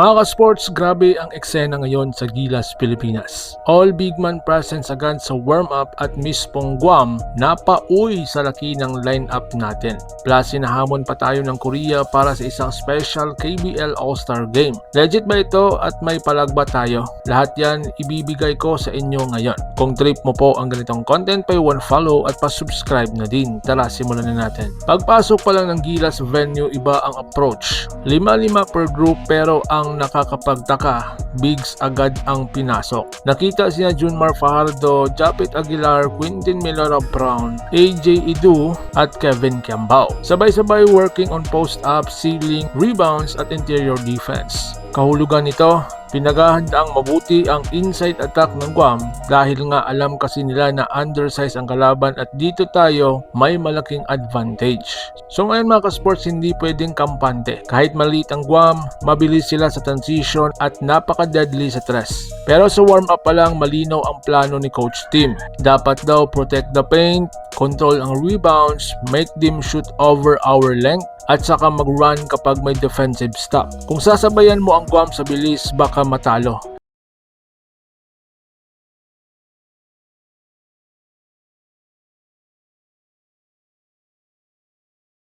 Mga ka-sports, grabe ang eksena ngayon sa Gilas, Pilipinas. All big man presence agad sa warm-up at mispong Guam napauwi sa laki ng line-up natin. Plus, sinahamon pa tayo ng Korea para sa isang special KBL All-Star Game. Legit ba ito at may palagba tayo? Lahat yan ibibigay ko sa inyo ngayon. Kung trip mo po ang ganitong content, pa one follow at pa-subscribe na din. Tara, simulan na natin. Pagpasok pa lang ng Gilas venue, iba ang approach. Lima-lima per group pero ang nakakapagtaka, bigs agad ang pinasok. Nakita sina Junmar Fajardo, Japet Aguilar, Quintin Milora Brown, AJ Idu at Kevin Kiambao. Sabay-sabay working on post-up, ceiling, rebounds at interior defense. Kahulugan nito, pinaghahandaang mabuti ang inside attack ng Guam dahil nga alam kasi nila na undersize ang kalaban at dito tayo may malaking advantage. So ngayon mga ka-sports hindi pwedeng kampante. Kahit maliit ang Guam, mabilis sila sa transition at napaka-deadly sa tres. Pero sa warm-up pa lang malinaw ang plano ni Coach Tim. Dapat daw protect the paint, control ang rebounds, make them shoot over our length, at saka mag-run kapag may defensive stop. Kung sasabayan mo ang Guam sa bilis, baka matalo.